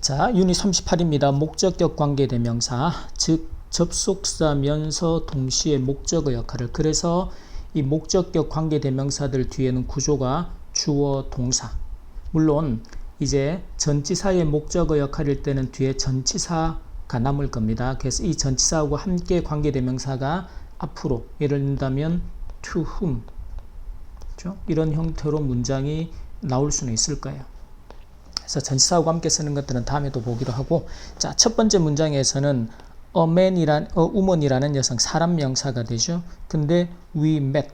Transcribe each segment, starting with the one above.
자, 유닛 38입니다. 목적격 관계대명사, 즉 접속사면서 동시에 목적어 역할을. 그래서 이 목적격 관계대명사들 뒤에는 구조가 주어, 동사. 물론 이제 전치사의 목적어 역할일 때는 뒤에 전치사가 남을 겁니다. 그래서 이 전치사하고 함께 관계대명사가 앞으로 예를 든다면 to whom 그렇죠? 이런 형태로 문장이 나올 수는 있을 거예요. 그래서 전치사하고 함께 쓰는 것들은 다음에도 보기로 하고 자, 첫 번째 문장에서는 a man이란 a woman이라는 여성 사람 명사가 되죠. 근데 we met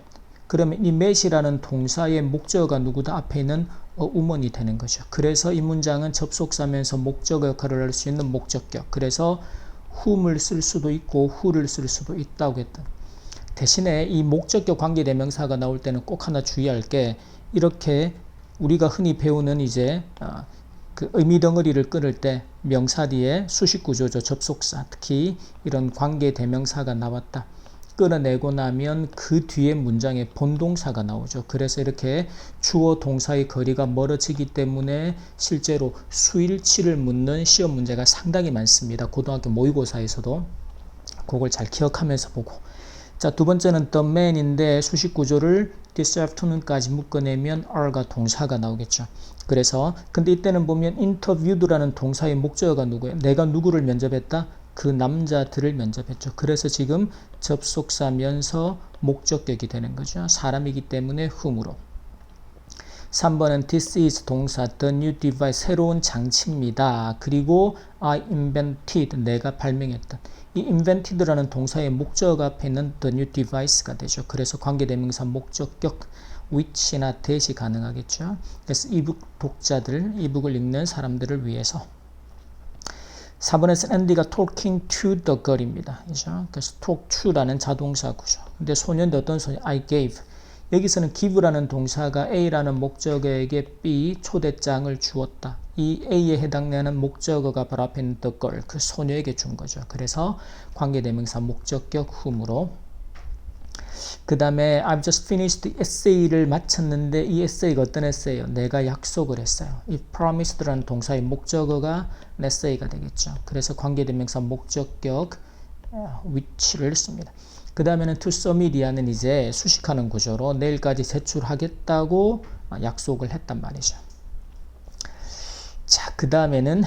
그러면 이 met이라는 동사의 목적어가 누구다 앞에 있는 a woman이 되는 거죠. 그래서 이 문장은 접속사면서 목적어 역할을 할 수 있는 목적격. 그래서 whom을 쓸 수도 있고 who를 쓸 수도 있다고 했던. 대신에 이 목적격 관계대명사가 나올 때는 꼭 하나 주의할 게 이렇게 우리가 흔히 배우는 이제 어, 그 의미 덩어리를 끊을 때 명사 뒤에 수식 구조죠 접속사 특히 이런 관계 대명사가 나왔다. 끌어내고 나면 그 뒤에 문장에 본동사가 나오죠. 그래서 이렇게 주어 동사의 거리가 멀어지기 때문에 실제로 수일치를 묻는 시험 문제가 상당히 많습니다. 고등학교 모의고사에서도 그걸 잘 기억하면서 보고 자, 두 번째는 the man인데 수식 구조를 this afternoon까지 묶어내면 are가 동사가 나오겠죠. 그래서 근데 이때는 보면 interviewed라는 동사의 목적어가 누구예요? 내가 누구를 면접했다? 그 남자들을 면접했죠. 그래서 지금 접속사면서 목적격이 되는 거죠. 사람이기 때문에 whom으로. 3번은 this is 동사 the new device 새로운 장치입니다. 그리고 I invented 내가 발명했던 이 invented라는 동사의 목적어 앞에 있는 the new device가 되죠. 그래서 관계대명사 목적격 which나 that이 가능하겠죠. 그래서 이북 독자들, 이북을 읽는 사람들을 위해서 4번에서 앤디가 talking to the girl입니다. 그죠? 그래서 talk to라는 자동사 구조. 근데 소년도 어떤 소년? I gave. 여기서는 give라는 동사가 A라는 목적어에게 B 초대장을 주었다. 이 A에 해당되는 목적어가 바로 앞에 있는 the girl, 그 소녀에게 준 거죠. 그래서 관계대명사 목적격 whom으로 그 다음에 I've just finished essay를 마쳤는데 이 에세이가 어떤 에세이예요? 내가 약속을 했어요. 이 promised라는 동사의 목적어가 에세이가 되겠죠. 그래서 관계대명사 목적격 which를 씁니다. 그 다음에는 submit이라는 이제 수식하는 구조로 내일까지 제출하겠다고 약속을 했단 말이죠. 자, 그 다음에는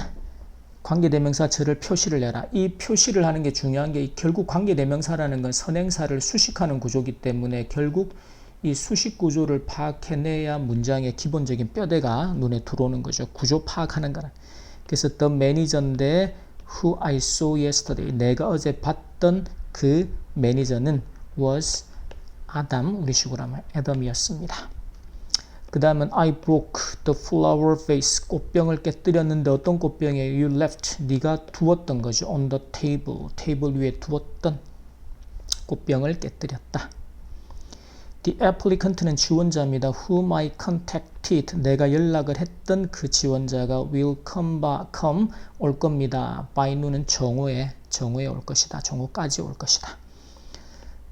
관계대명사 저를 표시를 내라. 이 표시를 하는 게 중요한 게 결국 관계대명사라는 건 선행사를 수식하는 구조기 때문에 결국 이 수식 구조를 파악해내야 문장의 기본적인 뼈대가 눈에 들어오는 거죠. 구조 파악하는 거라. 그래서 the manager인데 who I saw yesterday 내가 어제 봤던 그 매니저는 was 아담 우리 식으로 하면 애덤이었습니다. 그 다음은 I broke the flower vase 꽃병을 깨뜨렸는데 어떤 꽃병이에요? You left 네가 두었던 거죠. on the table 테이블 위에 두었던 꽃병을 깨뜨렸다. The applicant는 지원자입니다. Whom I contacted 내가 연락을 했던 그 지원자가 will come by come 올 겁니다. by는 정오에 정오에 올 것이다. 정오까지 올 것이다.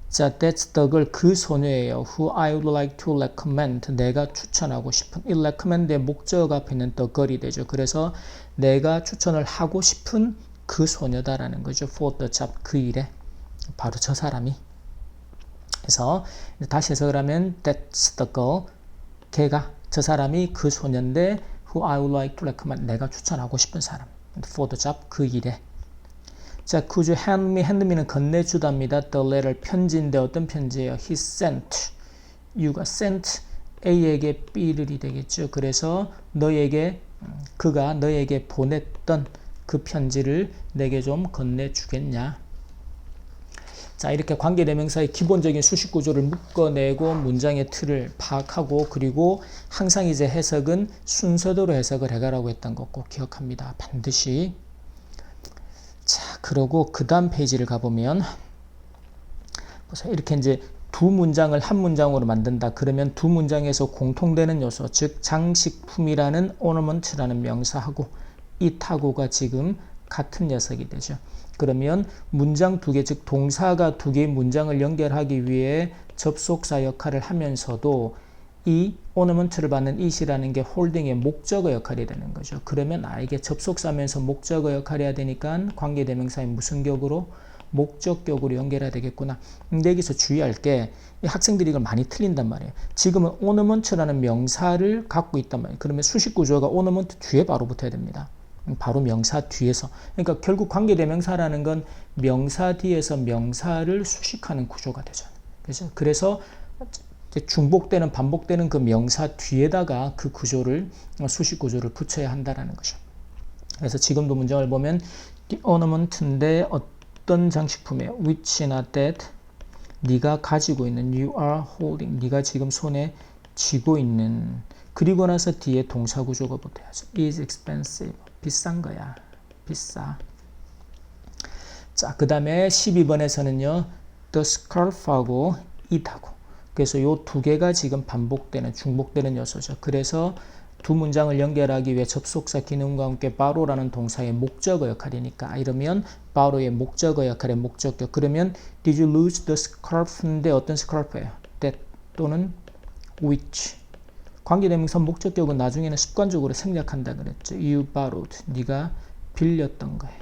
자, that's girl 그 소녀예요. Who I would like to recommend. 내가 추천하고 싶은. 이 recommend의 목적어가 앞에 있는 the girl이 되죠. 그래서 내가 추천을 하고 싶은 그 소녀다라는 거죠. For the job 그 일에 바로 저 사람이. 그래서 다시 해석을 하면 that's the girl. 걔가 저 사람이 그 소녀인데 who I would like to recommend. 내가 추천하고 싶은 사람. For the job 그 일에. 자, 구조 hand me, hand me는 건네주답니다. The letter 편지인데 어떤 편지예요? He sent. You가 sent A에게 B를 이 되겠죠. 그래서 너에게 그가 너에게 보냈던 그 편지를 내게 좀 건네주겠냐? 자, 이렇게 관계대명사의 기본적인 수식 구조를 묶어내고 문장의 틀을 파악하고 그리고 항상 이제 해석은 순서대로 해석을 해가라고 했던 거꼭 기억합니다. 반드시. 자, 그러고 그 다음 페이지를 가보면 보세요. 이렇게 이제 두 문장을 한 문장으로 만든다. 그러면 두 문장에서 공통되는 요소, 즉 장식품이라는 ornament라는 명사하고 이 타고가 지금 같은 녀석이 되죠. 그러면 문장 두 개, 즉 동사가 두 개의 문장을 연결하기 위해 접속사 역할을 하면서도 이 ornament를 받는 it이라는 게 홀딩의 목적어 역할이 되는 거죠. 그러면 아 이게 접속사면서 목적어 역할이 해야 되니까 관계대명사의 무슨 격으로 목적격으로 연결해야 되겠구나. 근데 여기서 주의할 게 학생들이 이걸 많이 틀린단 말이에요. 지금은 ornament라는 명사를 갖고 있단 말이에요. 그러면 수식 구조가 ornament 뒤에 바로 붙어야 됩니다. 바로 명사 뒤에서. 그러니까 결국 관계대명사라는 건 명사 뒤에서 명사를 수식하는 구조가 되죠. 그래서 중복되는 반복되는 그 명사 뒤에다가 그 구조를 수식 구조를 붙여야 한다라는 거죠. 그래서 지금도 문장을 보면 the ornament인데 어떤 장식품에 which나 that 네가 가지고 있는 you are holding 네가 지금 손에 쥐고 있는 그리고 나서 뒤에 동사 구조가 붙어야죠. is expensive 비싼 거야. 비싸. 자, 그 다음에 12번에서는요. the scarf하고 it하고 그래서 요 두 개가 지금 반복되는 중복되는 요소죠. 그래서 두 문장을 연결하기 위해 접속사 기능과 함께 바로라는 동사의 목적어 역할이니까 이러면 바로의 목적어 역할의 목적격 그러면 did you lose the scarf인데 어떤 scarf예요? that 또는 which 관계대명사 목적격은 나중에는 습관적으로 생략한다 그랬죠. you borrowed 네가 빌렸던 거예요.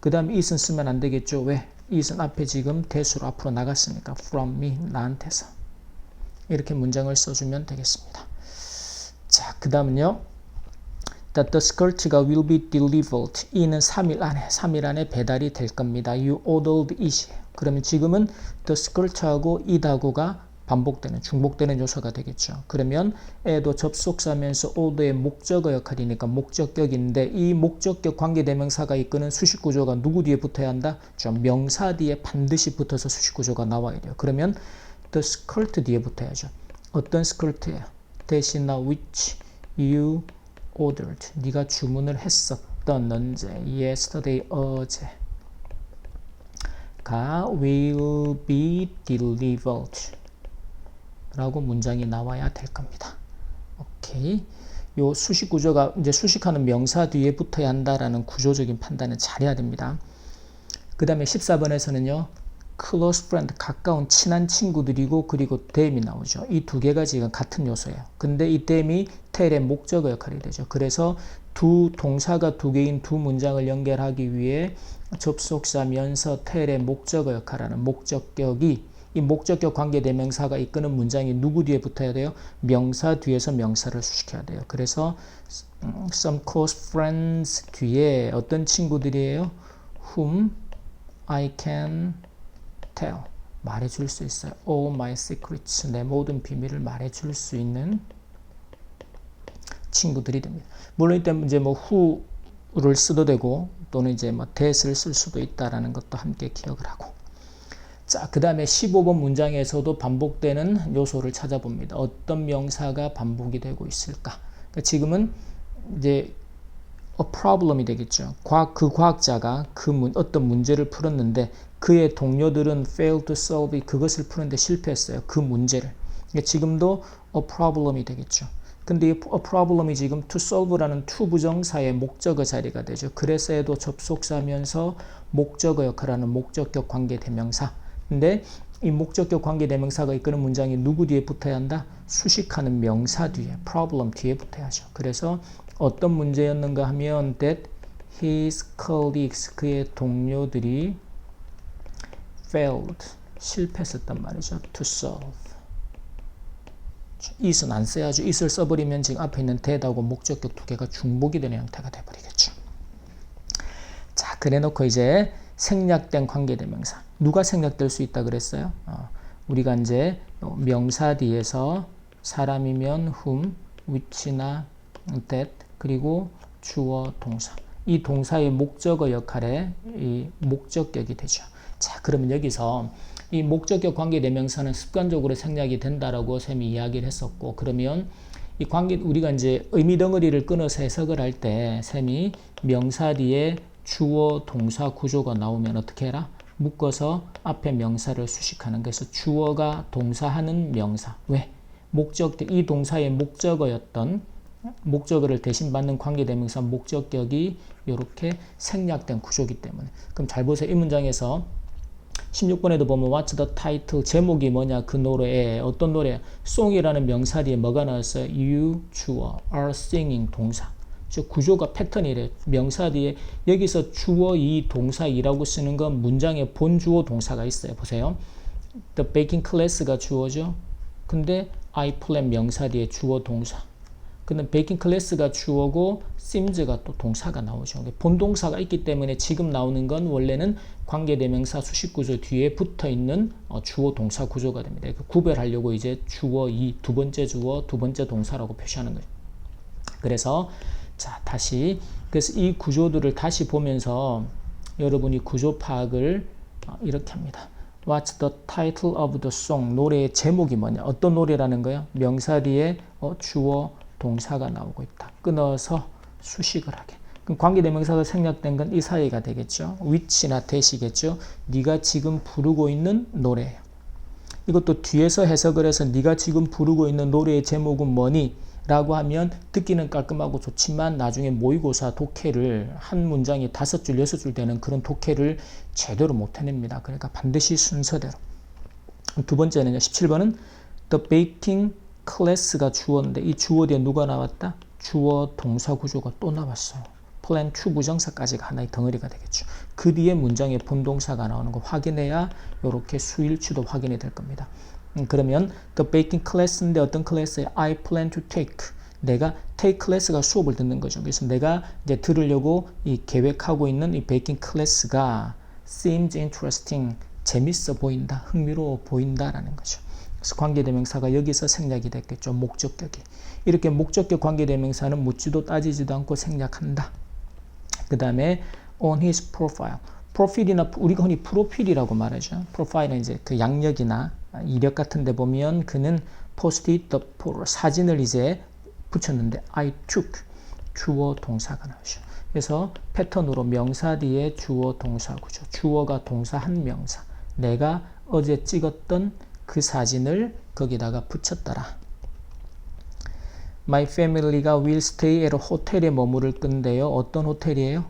그 다음 it은 쓰면 안 되겠죠. 왜? it은 앞에 지금 대수로 앞으로 나갔으니까 from me 나한테서 이렇게 문장을 써주면 되겠습니다. 자, 그 다음은요. That the skirt가 will be delivered. 이는 3일 안에, 3일 안에 배달이 될 겁니다. You ordered it. 그러면 지금은 the skirt하고 it하고가 반복되는, 중복되는 요소가 되겠죠. 그러면 에도 접속사면서 order의 목적어 역할이니까 목적격인데 이 목적격 관계대명사가 이끄는 수식구조가 누구 뒤에 붙어야 한다? 좀 명사 뒤에 반드시 붙어서 수식구조가 나와야 돼요. 그러면 the skirt 뒤에 붙어야죠. 어떤 skirt예요? 대신나 which you ordered 네가 주문을 했었던 언제 yesterday 어제 가 will be delivered 라고 문장이 나와야 될 겁니다. 오케이. 요 수식 구조가 이제 수식하는 명사 뒤에 붙어야 한다라는 구조적인 판단을 잘해야 됩니다. 그 다음에 14번에서는요. Close friend, 가까운 친한 친구들이고 그리고 them이 나오죠. 이 두 개가 지금 같은 요소예요. 근데 이 them이 텔의 목적어 역할이 되죠. 그래서 두 동사가 두 개인 두 문장을 연결하기 위해 접속사 면서 텔의 목적어 역할하는 목적격이 이 목적격 관계 대명사가 이끄는 문장이 누구 뒤에 붙어야 돼요? 명사 뒤에서 명사를 수식해야 돼요. 그래서 some close friends 뒤에 어떤 친구들이에요? whom I can tell 말해줄 수 있어요. All my secrets 내 모든 비밀을 말해줄 수 있는 친구들이 됩니다. 물론 이때 이제 뭐 who를 쓰도 되고 또는 이제 뭐 that을 쓸 수도 있다라는 것도 함께 기억을 하고. 자, 그 다음에 15번 문장에서도 반복되는 요소를 찾아봅니다. 어떤 명사가 반복이 되고 있을까? 그러니까 지금은 이제 a problem이 되겠죠. 과학, 그 과학자가 그 문, 어떤 문제를 풀었는데 그의 동료들은 failed to solve 그것을 푸는데 실패했어요. 그 문제를. 그러니까 지금도 a problem이 되겠죠. 근데 이 a problem이 지금 to solve라는 to 부정사의 목적어 자리가 되죠. 그래서 해도 접속사면서 목적어 역할하는 목적격 관계 대명사. 근데 이 목적격 관계 대명사가 이끄는 문장이 누구 뒤에 붙어야 한다? 수식하는 명사 뒤에, problem 뒤에 붙어야죠. 그래서 어떤 문제였는가 하면 that his colleagues, 그의 동료들이 failed, 실패했었단 말이죠. to solve. it은 안 써야죠. it을 써버리면 지금 앞에 있는 that하고 목적격 두 개가 중복이 되는 형태가 돼버리겠죠. 자, 그래 놓고 이제 생략된 관계대명사. 누가 생략될 수 있다 그랬어요? 어, 우리가 이제 명사 뒤에서 사람이면 whom, which나 that, 그리고 주어 동사. 이 동사의 목적어 역할에 이 목적격이 되죠. 자, 그러면 여기서 이 목적격 관계대명사는 습관적으로 생략이 된다라고 쌤이 이야기를 했었고, 그러면 이 관계 우리가 이제 의미 덩어리를 끊어서 해석을 할 때 쌤이 명사 뒤에 주어 동사 구조가 나오면 어떻게 해라? 묶어서 앞에 명사를 수식하는 그래서 주어가 동사하는 명사. 왜? 목적 이 동사의 목적어였던 목적어를 대신 받는 관계대명사 목적격이 이렇게 생략된 구조기 때문에 그럼 잘 보세요. 이 문장에서 16번에도 보면 What's the title? 제목이 뭐냐? 그 노래에 어떤 노래? song이라는 명사 뒤에 뭐가 나왔어요? You, 주어, are singing 동사. 즉 구조가 패턴이래. 명사 뒤에 여기서 주어 이 동사 이라고 쓰는 건 문장에 본주어 동사가 있어요. 보세요. The baking class가 주어죠. 근데 I plan 명사 뒤에 주어 동사. 근데 베이킹 클래스가 주어고 sims가 또 동사가 나오죠. 본동사가 있기 때문에 지금 나오는 건 원래는 관계대명사 수식 구조 뒤에 붙어 있는 어, 주어 동사 구조가 됩니다. 그 구별하려고 이제 주어 이 두 번째 주어 두 번째 동사라고 표시하는 거죠. 그래서 자 다시 그래서 이 구조들을 다시 보면서 여러분이 구조 파악을 어, 이렇게 합니다. What's the title of the song? 노래의 제목이 뭐냐? 어떤 노래라는 거야? 명사 뒤에 어, 주어 동사가 나오고 있다. 끊어서 수식을 하게. 그럼 관계대명사가 생략된 건 이 사이가 되겠죠. which나 that이겠죠. 네가 지금 부르고 있는 노래예요. 이것도 뒤에서 해석을 해서 네가 지금 부르고 있는 노래의 제목은 뭐니? 라고 하면 듣기는 깔끔하고 좋지만 나중에 모의고사 독해를 한 문장이 다섯 줄, 여섯 줄 되는 그런 독해를 제대로 못 해냅니다. 그러니까 반드시 순서대로. 두 번째는요. 17번은 The baking 클래스가 주어인데 이 주어 뒤에 누가 나왔다? 주어 동사 구조가 또 나왔어요. 플랜 추 부정사까지가 하나의 덩어리가 되겠죠. 그 뒤에 문장에 본동사가 나오는 거 확인해야 이렇게 수일치도 확인이 될 겁니다. 음, 그러면 the baking class인데 어떤 클래스에 I plan to take 내가 take 클래스가 수업을 듣는 거죠. 그래서 내가 이제 들으려고 이 계획하고 있는 이 베이킹 클래스가 seems interesting 재밌어 보인다, 흥미로워 보인다라는 거죠. 관계대명사가 여기서 생략이 됐겠죠. 목적격이. 이렇게 목적격 관계대명사는 묻지도 따지지도 않고 생략한다. 그 다음에 on his profile. 프로필이나 우리가 흔히 프로필이라고 말하죠. 프로파일은 이제 그 양력이나 이력 같은 데 보면 그는 the photo 사진을 이제 붙였는데 I took 주어 동사가 나오죠. 그래서 패턴으로 명사 뒤에 주어 동사 구조. 주어가 동사 한 명사. 내가 어제 찍었던 그 사진을 거기다가 붙였더라. My family가 will stay at 호텔에 머무를 건데요. 어떤 호텔이에요?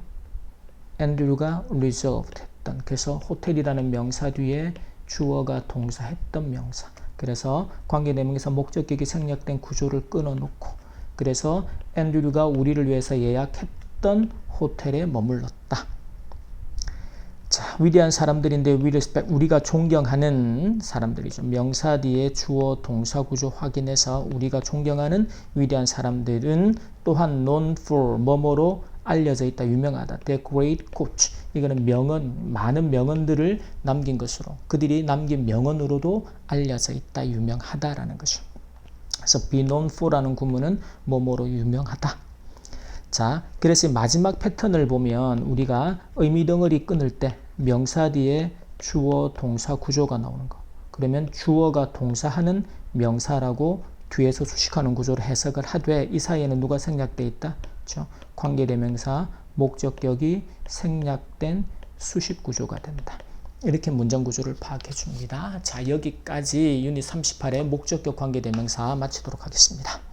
앤드류가 reserved 했던. 그래서 호텔이라는 명사 뒤에 주어가 동사 했던 명사. 그래서 관계대명에서 목적격이 생략된 구조를 끊어놓고 그래서 앤드류가 우리를 위해서 예약했던 호텔에 머물렀다. 자, 위대한 사람들인데 respect 우리가 존경하는 사람들이죠. 명사 뒤에 주어 동사 구조 확인해서 우리가 존경하는 위대한 사람들은 또한 known for 뭐뭐로 알려져 있다, 유명하다. The great coach. 이거는 명언, 많은 명언들을 남긴 것으로 그들이 남긴 명언으로도 알려져 있다, 유명하다라는 거죠. 그래서 be known for라는 구문은 뭐뭐로 유명하다. 자, 그래서 마지막 패턴을 보면 우리가 의미 덩어리 끊을 때 명사 뒤에 주어 동사 구조가 나오는 거. 그러면 주어가 동사하는 명사라고 뒤에서 수식하는 구조를 해석을 하되 이 사이에는 누가 생략돼 있다? 그렇죠? 관계대명사 목적격이 생략된 수식 구조가 된다. 이렇게 문장 구조를 파악해 줍니다. 자, 여기까지 유닛 38의 목적격 관계대명사 마치도록 하겠습니다.